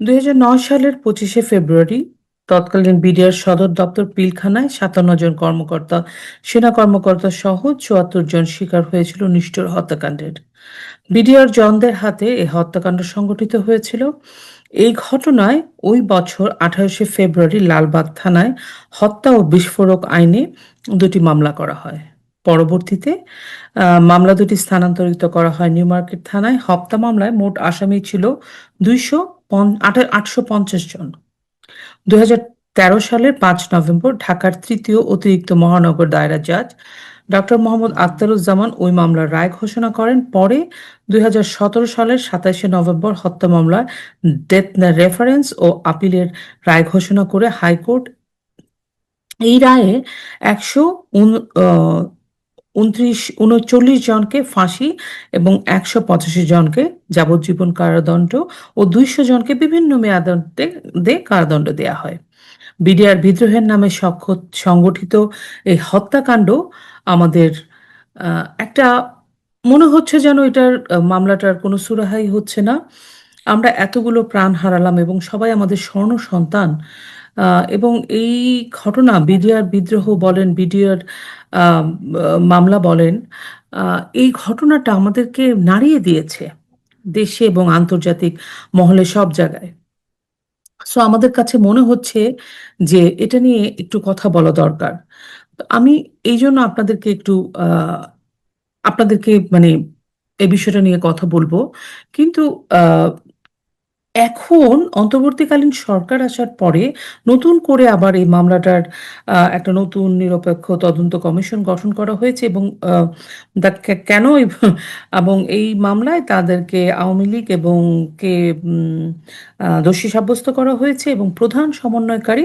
দুই হাজার নয় সালের পঁচিশে ফেব্রুয়ারি তৎকালীন বিডিআর সদর দপ্তর পিলখানায় সাতান্ন জন কর্মকর্তা, সেনা কর্মকর্তা সহ চুয়াত্তর জন শিকার হয়েছিল নিষ্ঠুর হত্যাকাণ্ডের। বিডিআর জনদের হাতে এই হত্যাকাণ্ড সংঘটিত হয়েছিল। এই ঘটনায় ওই বছর আঠাশে ফেব্রুয়ারি লালবাগ থানায় হত্যা ও বিস্ফোরক আইনে দুটি মামলা করা হয়। পরবর্তীতে মামলা দুটি স্থানান্তরিত করা হয় নিউ মার্কেট থানায়। হত্যা মামলায় মোট আসামি ছিল দুইশো আটশো পঞ্চাশ জন। দুই তেরো সালের পাঁচ নভেম্বর ঢাকার তৃতীয় অতিরিক্ত মহানগর দায়রা জাজ ডক্টর মোহাম্মদ আখতারুজ্জামান ওই মামলার রায় ঘোষণা করেন। পরে দুই হাজার সতেরো সালের সাতাশে নভেম্বর হত্যা মামলার ডেথ রেফারেন্স ও আপিলের রায় ঘোষণা করে হাইকোর্ট এই রায়ে একশো উনত্রিশ, উনচল্লিশ জনকে ফাঁসি এবং একশো পঁচাশি জনকে যাবজ্জীবন কারাদণ্ড ও দুইশো জনকে বিভিন্ন মেয়াদে কারাদণ্ড দেয়া হয়। বিডিআর বিদ্রোহের নামে সংগঠিত এই হত্যাকাণ্ড আমাদের একটা মনে হচ্ছে যেন এটার মামলাটার কোনো সুরাহাই হচ্ছে না। আমরা এতগুলো প্রাণ হারালাম এবং সবাই আমাদের স্বর্ণ সন্তান এবং এই ঘটনা বিডিআর বিদ্রোহ বলেন, বিডিআর মামলা বলেন এই ঘটনাটা আমাদেরকে নাড়িয়ে দিয়েছে দেশে এবং আন্তর্জাতিক মহলে সব জায়গায়। সো আমাদের কাছে মনে হচ্ছে যে এটা নিয়ে একটু কথা বলা দরকার। আমি এই জন্য আপনাদেরকে একটু আপনাদেরকে মানে এই বিষয়টা নিয়ে কথা বলব। কিন্তু এখন অন্তর্বর্তীকালীন সরকার আসার পরে নতুন করে আবার এই মামলাটার একটা নতুন নিরপেক্ষ তদন্ত কমিশন গঠন করা হয়েছে এবং কেন এবং এই মামলায় তাদেরকে আওয়ামী লীগ এবং কে দোষী সাব্যস্ত করা হয়েছে এবং প্রধান সমন্বয়কারী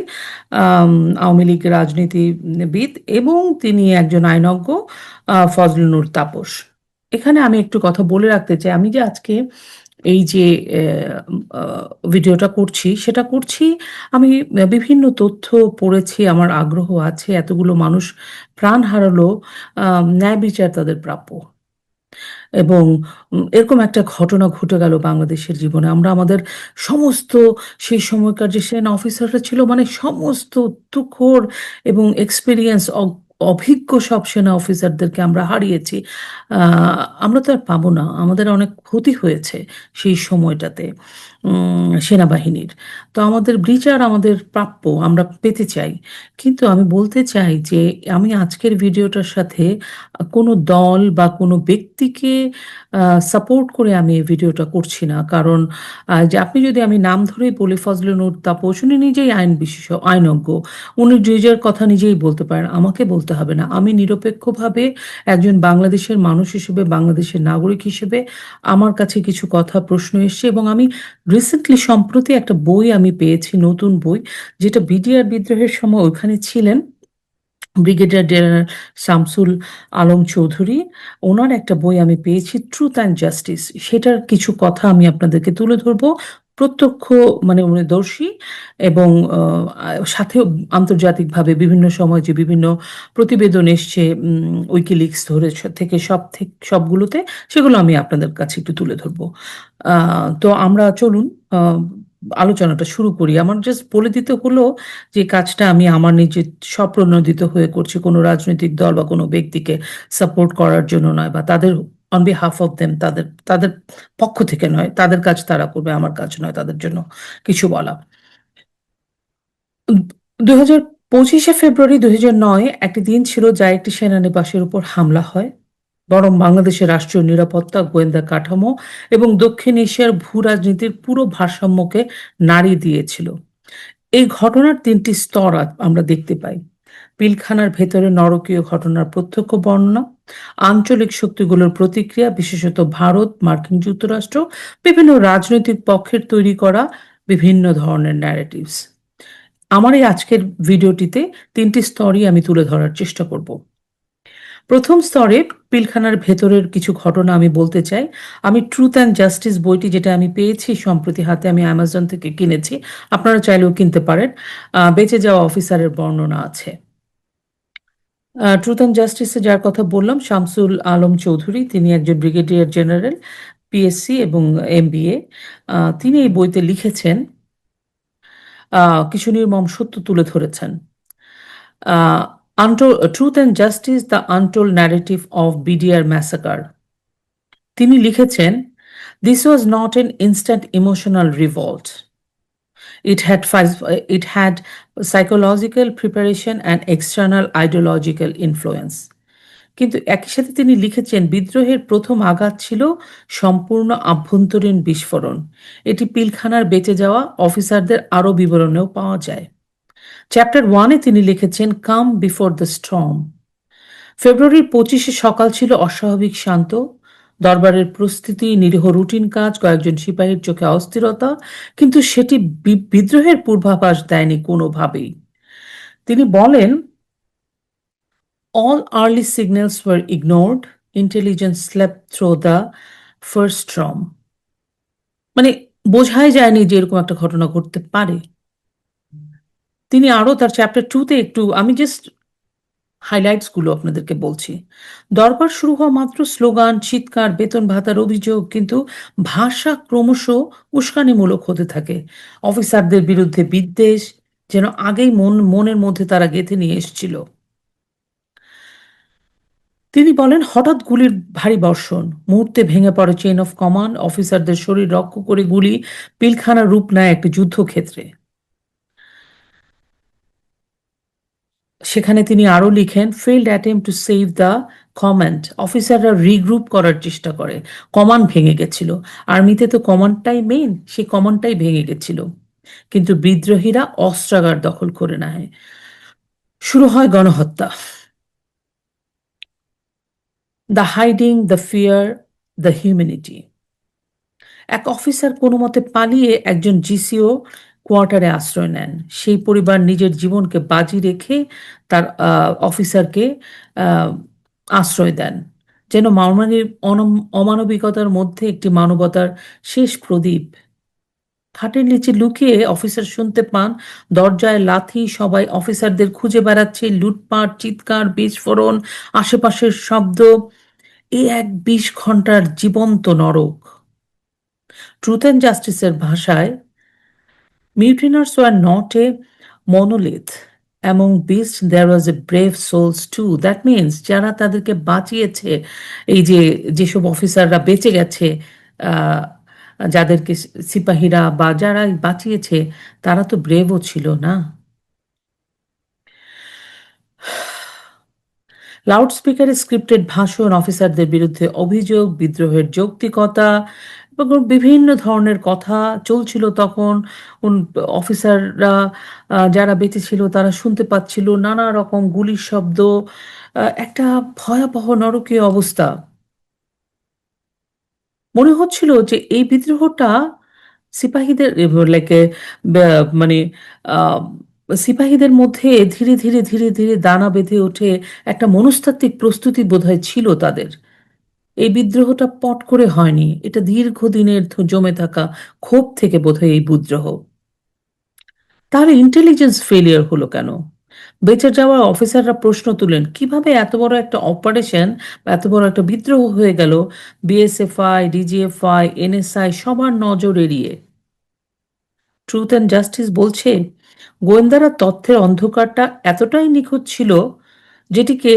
আওয়ামী লীগ রাজনীতিবিদ এবং তিনি একজন আইনজ্ঞ ফজলুল নূর তাপস। এখানে আমি একটু কথা বলে রাখতে চাই। আমি যে আজকে এই যে ভিডিওটা করছি, সেটা করছি, আমি বিভিন্ন তথ্য পড়েছি, আমার আগ্রহ আছে, এতগুলো মানুষ প্রাণ হারালো ন্যায় বিচার তাদের প্রাপ্য। এবং এরকম একটা ঘটনা ঘটে গেল বাংলাদেশের জীবনে। আমরা আমাদের সমস্ত, সেই সময়কার যে সেনা অফিসাররা ছিল মানে সমস্ত তুখোর এবং এক্সপিরিয়েন্স অভিজ্ঞ সব সেনা অফিসারদেরকে আমরা হারিয়েছি। আমরা তো আর পাবো না। আমাদের অনেক ক্ষতি হয়েছে সেই সময়টাতে। সেনাবাহিনীর। তো আমাদের বিচার আমাদের প্রাপ্য, আমরা পেতে চাই। কিন্তু আমি বলতে চাই যে, আমি আজকের ভিডিওটার সাথে কোনো দল বা কোনো ব্যক্তিকে সাপোর্ট করে আমি এই ভিডিওটা করছি না। কারণ যে আপনি যদি আমি নাম ধরেই বলি ফজলুনুর তাপস উনি নিজেই আইন বিশেষ, আইনজ্ঞ। উনি নিজের কথা নিজেই বলতে পারেন, আমাকে বলতে হবে না। আমি নিরপেক্ষভাবে একজন বাংলাদেশের মানুষ হিসেবে, বাংলাদেশের নাগরিক হিসেবে আমার কাছে কিছু কথা, প্রশ্ন এসছে এবং আমি রিসেন্টলি সম্প্রতি একটা বই আমি পেয়েছি, নতুন বই, যেটা বিডিআর বিদ্রোহের সময় ওইখানে ছিলেন। ব্রিগেডিয়ার জেনারেল শামসুল আলম চৌধুরী ওনার একটা বই আমি পেয়েছি ট্রুথ অ্যান্ড জাস্টিস সেটার কিছু কথা আমি আপনাদেরকে তুলে ধরবো। প্রত্যক্ষ মানে উনি দর্শী এবং সাথে আন্তর্জাতিকভাবে বিভিন্ন সময় যে বিভিন্ন প্রতিবেদন এসছে উইকিলিক্স ধরে থেকে সব থেকে সবগুলোতে, সেগুলো আমি আপনাদের কাছে একটু তুলে ধরবো। তো আমরা চলুন আলোচনাটা শুরু করি। আমার জাস্ট বলে দিতে হলো যে কাজটা আমি আমার নিজে স্বপ্রণোদিত হয়ে করছি। কোনো রাজনৈতিক দল বা কোনো ব্যক্তিকে সাপোর্ট করার জন্য নয় বা তাদের অন বিহাফ অফ দেম তাদের তাদের পক্ষ থেকে নয়, তাদের কাজ তারা করবে, আমার কাজ নয়, তাদের জন্য কিছু বলা। দুই হাজার পঁচিশে ফেব্রুয়ারি দুই হাজার নয় একটি দিন ছিল যা একটি সেনানিবাসের উপর হামলা হয়, বরং বাংলাদেশের রাষ্ট্রীয় নিরাপত্তা, গোয়েন্দা কাঠামো এবং দক্ষিণ এশিয়ার ভূ রাজনীতির পুরো ভারসাম্যকে নাড়িয়ে দিয়েছিল। এই ঘটনার তিনটি স্তর আমরা দেখতে পাই। পিলখানার ভেতরে নরকীয় ঘটনার প্রত্যক্ষ বর্ণনা, আঞ্চলিক শক্তিগুলোর প্রতিক্রিয়া, বিশেষত ভারত, মার্কিন যুক্তরাষ্ট্র, বিভিন্ন রাজনৈতিক পক্ষের তৈরি করা বিভিন্ন ধরনের ন্যারেটিভস আমার এই আজকের ভিডিওটিতে তিনটি স্তরই আমি তুলে ধরার চেষ্টা করব। প্রথম স্তরে পিলখানার ভেতরের কিছু ঘটনা আমি বলতে চাই। আমি ট্রুথ অ্যান্ড জাস্টিস বইটি যেটা আমি পেয়েছি, সম্প্রতি হাতে আমি অ্যামাজন থেকে কিনেছি। আপনারা চাইলেও কিনতে পারেন। বেঁচে যাওয়া অফিসারের বর্ণনা আছে। ট্রুথ অ্যান্ড জাস্টিসে যার কথা বললাম, শামসুল আলম চৌধুরী, তিনি একজন ব্রিগেডিয়ার জেনারেল পিএসসি এবং এমবিএ তিনি এই বইতে লিখেছেন কিছু নির্মম সত্য তুলে ধরেছেন। Truth and justice the untold narrative of BDR massacre তিনি লিখেছেন this was not an instant emotional revolt It had, phys- it had psychological preparation and external ideological influence. কিন্তু একই সাথে তিনি লিখেছেন বিদ্রোহের প্রথম আঘাত ছিল সম্পূর্ণ আভ্যন্তরীণ বিস্ফোরণ। এটি পিলখানার বেঁচে যাওয়া অফিসারদের আরও বিবরণেও পাওয়া যায়। চ্যাপ্টার ওয়ানে তিনি লিখেছেন কাম বিফোর দ্য স্ট্রম ফেব্রুয়ারির পঁচিশে সকাল ছিল অস্বাভাবিক শান্ত। দরবারের প্রস্তুতি, নিরীহ রুটিন কাজ, কয়েকজন সিপাহীর চোখে অস্থিরতা, কিন্তু সেটি বিদ্রোহের পূর্বাভাস দেয়নি কোনোভাবেই। তিনি বলেন all early signals were ignored intelligence slept through the first storm মানে বোঝাই যায়নি যে এরকম একটা ঘটনা ঘটতে পারে। তিনি আরও তার চ্যাপ্টার টুতে একটু, আমি জাস্ট হাইলাইটসগুলো আপনাদেরকে বলছি। দরবার শুরু হওয়া মাত্র স্লোগান, চিৎকার, বেতন ভাতার অভিযোগ, কিন্তু ভাষা ক্রমশ উস্কানিমূলক হতে থাকে। অফিসারদের বিরুদ্ধে বিদ্বেষ যেন আগেই মন, মনের মধ্যে তারা গেঁথে নিয়ে এসেছিল। তিনি বলেন, হঠাৎ গুলির ভারী বর্ষণ। মুহূর্তে ভেঙে পড়ে চেইন অফ কমান্ড অফিসারদের শরীর রক্ষ করে গুলি, পিলখানা রূপ নেয় একটি যুদ্ধক্ষেত্রে। সেখানে তিনি আরও লিখেন failed attempt to save the command অফিসাররা রিগ্রুপ করার চেষ্টা করে। কমান্ড ভেঙে গেছিল। আর্মিতে তো কমান্ডটাই মেইন সেই কমান্ডটাই ভেঙে গেছিল। কিন্তু বিদ্রোহীরা অস্ত্রাগার দখল করে নেয়। শুরু হয় গণহত্যা। The hiding the fear the humanity এক অফিসার কোনো মতে পালিয়ে একজন জিসিও কোয়ার্টারে আশ্রয় নেন। সেই পরিবার নিজের জীবনকে বাজি রেখে তার অফিসারকে আশ্রয় দেন। যেন মানবানির অনম- অমানবিকতার মধ্যে একটি মানবতার শেষ প্রদীপ। খাটের নিচে লুকিয়ে অফিসার শুনতে পান, দরজায় লাথি, সবাই অফিসারদের খুঁজে বেড়াচ্ছে, লুটপাট, চিৎকার, বিস্ফোরণ, আশেপাশের শব্দ। এ এক বিশ ঘণ্টার জীবন্ত নরক। ট্রুথ অ্যান্ড জাস্টিসের ভাষায় Mutineers were not a monolith. Among beasts, there was a brave souls too. That means যারা তাদেরকে বাঁচিয়েছে এই যে যেসব অফিসাররা বেঁচে গেছে যাদেরকে সিপাহীরা বা যারা বাঁচিয়েছে তারা তো ব্রেভও ছিল না লাউডস্পিকারে স্ক্রিপ্টেড ভাষণ অফিসারদের বিরুদ্ধে অভিযোগ বিদ্রোহের যৌক্তিকতা বিভিন্ন ধরনের কথা চলছিল তখন। অফিসাররা যারা বেঁচে ছিল তারা শুনতে পাচ্ছিল নানা রকম গুলির শব্দ একটা ভয়াবহ নরকীয় অবস্থা। মনে হচ্ছিল যে এই বিদ্রোহটা সিপাহীদের লাইক মানে সিপাহীদের মধ্যে ধীরে ধীরে ধীরে ধীরে দানা বেঁধে ওঠে একটা মনস্তাত্ত্বিক প্রস্তুতি বোধহয় ছিল তাদের। এই বিদ্রোহটা পট করে হয়নি। এটা দীর্ঘদিনের জমে থাকা ক্ষোভ থেকে বোধহয় এই বিদ্রোহ। তাহলে ইন্টেলিজেন্স ফেলিয়ার হলো কেন? বেঁচে যাওয়া অফিসাররা প্রশ্ন তুলেন কীভাবে এত বড় একটা অপারেশন বা এত বড় একটা বিদ্রোহ হয়ে গেল বিএসএফআই ডিজিএফআই এনএসআই সবার নজর এড়িয়ে? ট্রুথ অ্যান্ড জাস্টিস বলছে, গোয়েন্দারা তথ্যের অন্ধকারটা এতটাই নিখুঁত ছিল যেটিকে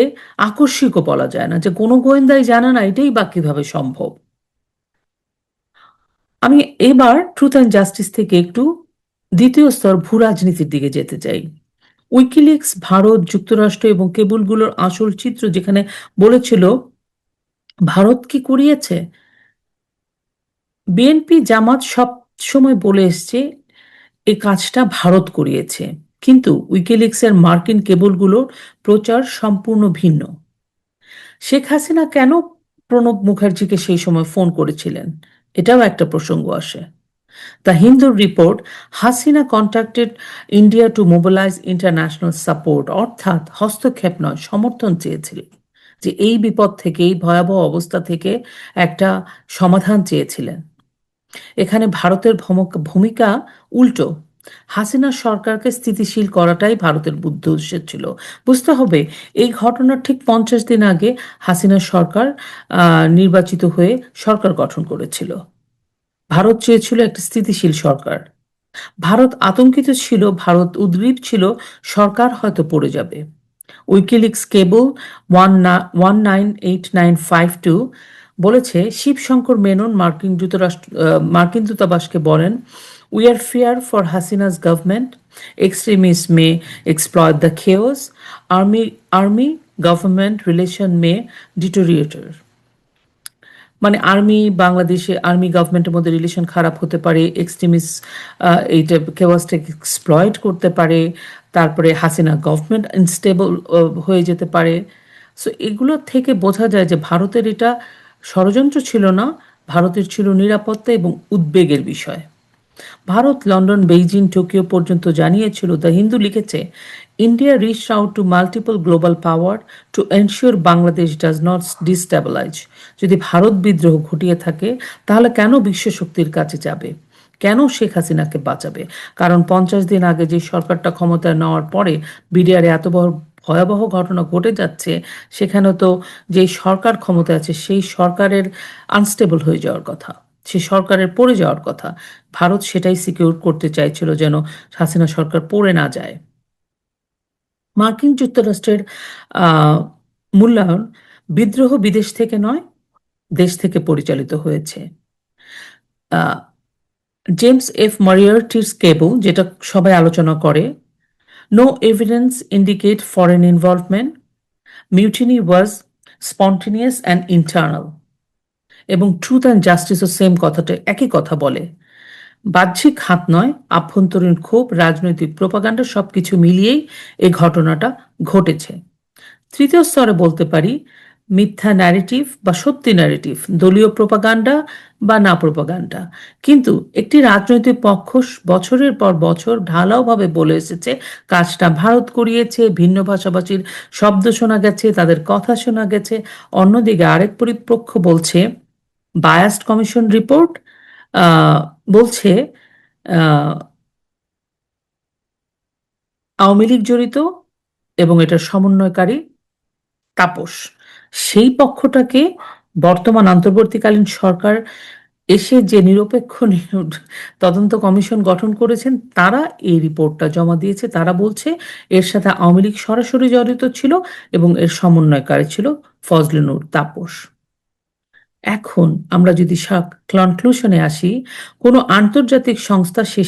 আকস্মিকও বলা যায় না, যে কোনো গোয়েন্দাই জানে না এটাই বা কীভাবে সম্ভব। আমি এবার ট্রুথ অ্যান্ড জাস্টিস থেকে একটু দ্বিতীয় স্তর ভূ রাজনীতির দিকে যেতে চাই। উইকিলিক্স ভারত, যুক্তরাষ্ট্র এবং কেবলগুলোর আসল চিত্র যেখানে বলেছিল, ভারত কি করিয়েছে বিএনপি জামাত সব সময় বলে এসছে, এ কাজটা ভারত করিয়েছে। কিন্তু উইকিলিক্সের মার্কিন কেবলগুলোর প্রচার সম্পূর্ণ ভিন্ন। শেখ হাসিনা কেন প্রণব মুখার্জিকে সেই সময় ফোন করেছিলেন? এটাও একটা প্রসঙ্গ আসে। দ্য হিন্দুর report, Hasina contacted India to mobilise international support অর্থাৎ হস্তক্ষেপ নয়, সমর্থন চেয়েছিলেন। যে এই বিপদ থেকে এই ভয়াবহ অবস্থা থেকে একটা সমাধান চেয়েছিলেন। এখানে ভারতের ভূমিকা উল্টো। হাসিনা সরকারকে স্থিতিশীল করাটাই ভারতের বুদ্ধ উদ্দেশ্য ছিল। বুঝতে হবে, এই ঘটনার ঠিক পঞ্চাশ দিন আগে হাসিনা সরকার নির্বাচিত হয়ে সরকার গঠন করেছিল। ভারত চেয়েছিল একটা স্থিতিশীল সরকার। ভারত আতঙ্কিত ছিল, ভারত উদ্গ্রীব ছিল, সরকার হয়তো পড়ে যাবে। WikiLeaks cable one one nine eight nine five two বলেছে, শিবশঙ্কর মেনন মার্কিন যুক্তরাষ্ট্র মার্কিন দূতাবাসকে বলেন we are fear for Hasina's government extremist may exploit the chaos army army government relation may deteriorate মানে আর্মি বাংলাদেশে আর্মি গভর্নমেন্টের মধ্যে রিলেশন খারাপ হতে পারে। এক্সট্রিমিস্ট এইটা কেওয়াসটাকে এক্সপ্লয়েড করতে পারে। তারপরে হাসিনা গভর্নমেন্ট ইনস্টেবল হয়ে যেতে পারে। সো এগুলো থেকে বোঝা যায় যে ভারতের এটা ষড়যন্ত্র ছিল না। ভারতের ছিল নিরাপত্তা এবং উদ্বেগের বিষয়। ভারত, লন্ডন, বেইজিং, টোকিও পর্যন্ত জানিয়েছিল, দ্য হিন্দু লিখেছে, India reach out to multiple global power to ensure Bangladesh does not destabilise যদি ভারত বিদ্রোহ ঘটিয়ে থাকে, তাহলে কেন বিশ্ব শক্তির কাছে যাবে? কেন শেখ হাসিনাকে বাঁচাবে? কারণ পঞ্চাশ দিন আগে যে সরকারটা ক্ষমতায় নেওয়ার পরে বিডিআরে এত বড় ভয়াবহ ঘটনা ঘটে যাচ্ছে, সেখানে তো যে সরকার ক্ষমতায় আছে, সেই সরকারের আনস্টেবল হয়ে যাওয়ার কথা। সে সরকারের পড়ে যাওয়ার কথা। ভারত সেটাই সিকিউর করতে চাইছিল যেন হাসিনা সরকার পড়ে না যায়। মার্কিন যুক্তরাষ্ট্রের মূল্যায়ন বিদ্রোহ বিদেশ থেকে নয়, দেশ থেকে পরিচালিত হয়েছে। জেমস এফ মারিয়ার্টিস কেবল, যেটা সবাই আলোচনা করে no evidence indicate foreign involvement mutiny was spontaneous and internal এবং ট্রুথ অ্যান্ড জাস্টিসও সেম কথাটা একই কথা বলে। বাহ্যিক হাত নয়, আভ্যন্তরীণ ক্ষোভ, রাজনৈতিক প্রপাগান্ডা সবকিছু মিলিয়েই এই ঘটনাটা ঘটেছে। তৃতীয় স্তরে বলতে পারি, মিথ্যা ন্যারেটিভ বা সত্যি ন্যারেটিভ দলীয় প্রপাগান্ডা বা না প্রপাগান্ডা কিন্তু একটি রাজনৈতিক পক্ষ বছরের পর বছর ঢালাওভাবে বলে এসেছে, কাজটা ভারত করিয়েছে, ভিন্ন ভাষাভাষীর শব্দ শোনা গেছে, তাদের কথা শোনা গেছে। অন্যদিকে আরেক পরিপক্ষ বলছে বায়াস্ট কমিশন রিপোর্ট বলছে আওয়ামী লীগ জড়িত এবং এটার সমন্বয়কারী তাপস। সেই পক্ষটাকে বর্তমান অন্তর্বর্তীকালীন সরকার এসে যে নিরপেক্ষ তদন্ত কমিশন গঠন করেছেন, তারা এই রিপোর্টটা জমা দিয়েছে। তারা বলছে, এর সাথে আওয়ামী লীগ সরাসরি জড়িত ছিল এবং এর সমন্বয়কারী ছিল ফজলিনুর তাপস। এখন আমরা যদি কনক্লুশনে আসি, কোনো আন্তর্জাতিক সংস্থা সে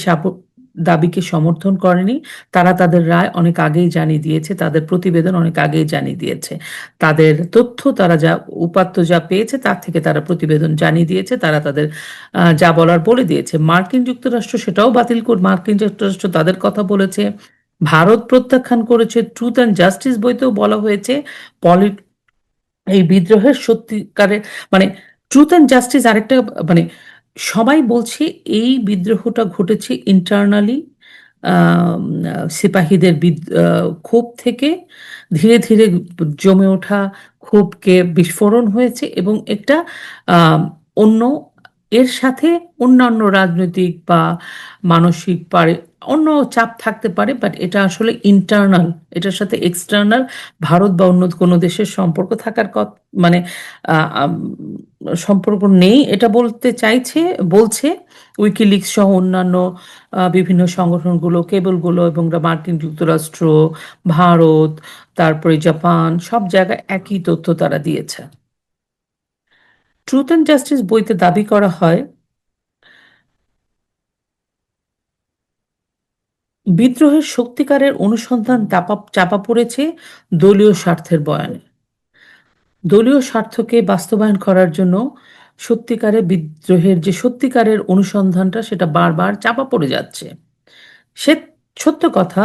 দাবিকে সমর্থন করেনি। তারা তাদের রায় অনেক আগেই জানিয়ে দিয়েছে, তাদের প্রতিবেদন অনেক আগেই জানিয়ে দিয়েছে। তাদের তথ্য তারা যা উপাত্ত যা পেয়েছে, তার থেকে তারা প্রতিবেদন জানিয়ে দিয়েছে, তারা তাদের যা বলার বলে দিয়েছে। মার্কিন যুক্তরাষ্ট্র সেটাও বাতিল করে, মার্কিন যুক্তরাষ্ট্র তাদের কথা বলেছে। ভারত প্রত্যাখ্যান করেছে ট্রুথ অ্যান্ড জাস্টিস বইতেও বলা হয়েছে। পলি এই বিদ্রোহের সত্যিকারের মানে ট্রুথ অ্যান্ড জাস্টিস আরেকটা মানে সবাই বলছে এই বিদ্রোহটা ঘটেছে ইন্টারনালি সিপাহীদের ক্ষোভ থেকে। ধীরে ধীরে জমে ওঠা ক্ষোভকে বিস্ফোরণ হয়েছে এবং একটা অন্য, এর সাথে অন্যান্য রাজনৈতিক বা মানসিক অন্য চাপ থাকতে পারে বাট এটা আসলে ইন্টারনাল এটার সাথে এক্সটার্নাল ভারত বা অন্য কোনো দেশের সম্পর্ক থাকার মানে সম্পর্ক নেই। এটা বলতে চাইছে, বলছে উইকিলিক্স সহ অন্যান্য বিভিন্ন সংগঠনগুলো, কেবলগুলো এবং মার্কিন যুক্তরাষ্ট্র, ভারত, তারপরে জাপান, সব জায়গায় একই তথ্য তারা দিয়েছে। ট্রুথ অ্যান্ড জাস্টিস বইতে দাবি করা হয় বিদ্রোহের সত্যিকারের অনুসন্ধান চাপা পড়েছে দলীয় স্বার্থের বয়ানে। দলীয় স্বার্থকে বাস্তবায়ন করার জন্য সত্যিকারে বিদ্রোহের যে সত্যিকারের অনুসন্ধানটা সেটা বারবার চাপা পড়ে যাচ্ছে। সে সত্য কথা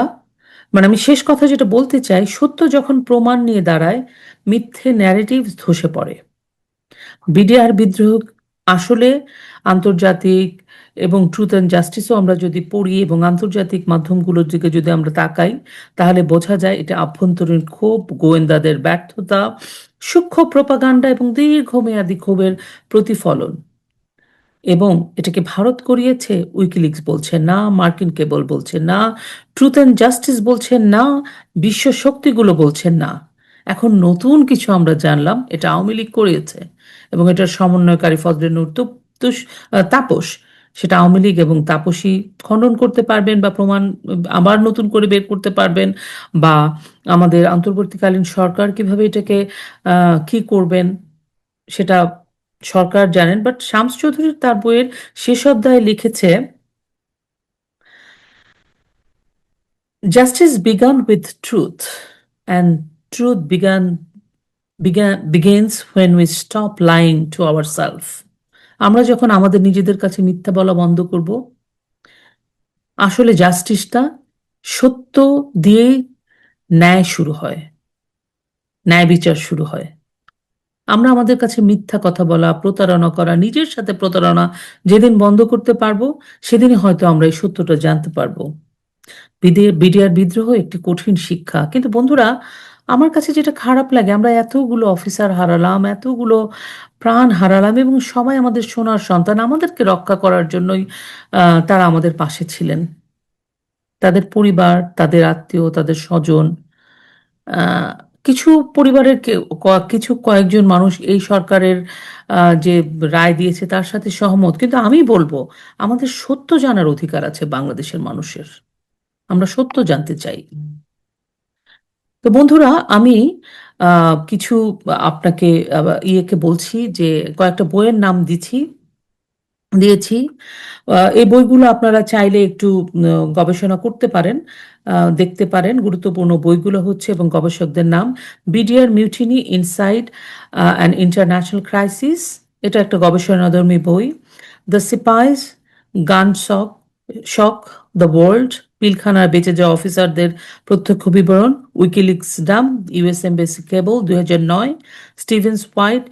মানে আমি শেষ কথা যেটা বলতে চাই, সত্য যখন প্রমাণ নিয়ে দাঁড়ায়, মিথ্যে ন্যারেটিভ ধসে পড়ে। বিডিআর বিদ্রোহ আসলে আন্তর্জাতিক এবং ট্রুথ অ্যান্ড জাস্টিসও আমরা যদি পড়ি এবং আন্তর্জাতিক মাধ্যমগুলোর দিকে যদি আমরা তাকাই, তাহলে বোঝা যায় এটা আভ্যন্তরীণ ক্ষোভ, গোয়েন্দাদের ব্যর্থতা, সূক্ষ্ম প্রপাগান্ডা এবং দীর্ঘমেয়াদী ক্ষোভের প্রতিফলন। এবং এটাকে ভারত করিয়েছে উইকিলিক্স বলছে না মার্কিন কেবল বলছে না ট্রুথ অ্যান্ড জাস্টিস বলছে না, বিশ্ব শক্তিগুলো বলছে না। এখন নতুন কিছু আমরা জানলাম, এটা আওয়ামী লীগ করিয়েছে। এবং এটার সমন্বয়কারী ফজলে নূর তাপস সেটা আওয়ামী লীগ এবং তাপসী খণ্ডন করতে পারবেন বা প্রমাণ আবার নতুন করে বের করতে পারবেন বা আমাদের অন্তর্বর্তীকালীন সরকার কীভাবে এটাকে কি করবেন সেটা সরকার জানেন বাট শামস চৌধুরী তার বইয়ের শেষ অধ্যায়ে লিখেছে Justice began with truth, and truth began, began begins when we stop lying to ourselves. আমরা যখন আমাদের নিজেদের কাছে মিথ্যা বলা বন্ধ করব, আসলে জাস্টিসটা সত্য দিয়ে ন্যায় শুরু হয়, ন্যায় বিচার শুরু হয়। আমরা আমাদের কাছে মিথ্যা কথা বলা, প্রতারণা করা, নিজের সাথে প্রতারণা যেদিন বন্ধ করতে পারব, সেদিনই হয়তো আমরা এই সত্যটা জানতে পারব। বিদে- বিডিআর বিদ্রোহ একটি কঠিন শিক্ষা। কিন্তু বন্ধুরা আমার কাছে যেটা খারাপ লাগে, আমরা এতগুলো অফিসার হারালাম, এতগুলো প্রাণ হারালাম এবং সবাই আমাদের সোনার সন্তান, আমাদেরকে রক্ষা করার জন্যই তারা আমাদের পাশে ছিলেন। তাদের পরিবার, তাদের আত্মীয়, তাদের স্বজন কিছু পরিবারের কিছু কয়েকজন মানুষ এই সরকারের যে রায় দিয়েছে তার সাথে সহমত। কিন্তু আমি বলব, আমাদের সত্য জানার অধিকার আছে বাংলাদেশের মানুষের। আমরা সত্য জানতে চাই। তো বন্ধুরা, আমি কিছু আপনাকে ইয়েকে বলছি যে, কয়েকটা বইয়ের নাম দিচ্ছি, দিয়েছি। এই বইগুলো আপনারা চাইলে একটু গবেষণা করতে পারেন দেখতে পারেন। গুরুত্বপূর্ণ বইগুলো হচ্ছে এবং গবেষকদের নাম। BDR mutiny, inside and international crisis. এটা একটা গবেষণাধর্মী বই। দ্য সিপাইস গান শক, দ্য ওয়ার্ল্ড পিলখানার বেঁচে যাওয়া অফিসারদের প্রত্যক্ষ বিবরণ WikiLeaks Dam US embassy cable দুই হাজার নয় Stevens White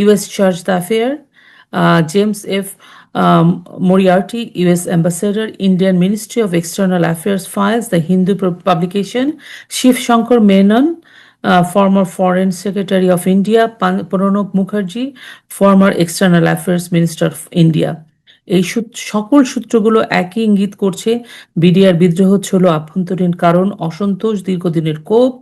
US church the affair James F Moriarty US ambassador Indian ministry of external affairs files the Hindu publication Shiv Shankar Menon former foreign secretary of India Pranab Mukherjee former external affairs minister of India এই সকল সূত্রগুলো একই ইঙ্গিত করছে। BDR বিদ্রোহ ছিল আভ্যন্তরীণ কারণ, অসন্তোষ, দীর্ঘদিনের কোপ।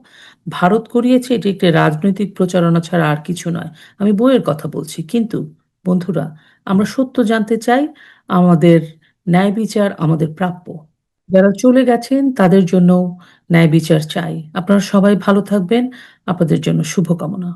ভারত করিয়েছে, এটি একটি রাজনৈতিক প্রচারণা ছাড়া আর কিছু নয়। আমি বইয়ের কথা বলছি। কিন্তু, বন্ধুরা, আমরা সত্য জানতে চাই, আমাদের ন্যায় বিচার আমাদের প্রাপ্য। যারা চলে গেছেন, তাদের জন্য ন্যায় বিচার চাই। আপনারা সবাই ভালো থাকবেন। আপনাদের জন্য শুভকামনা।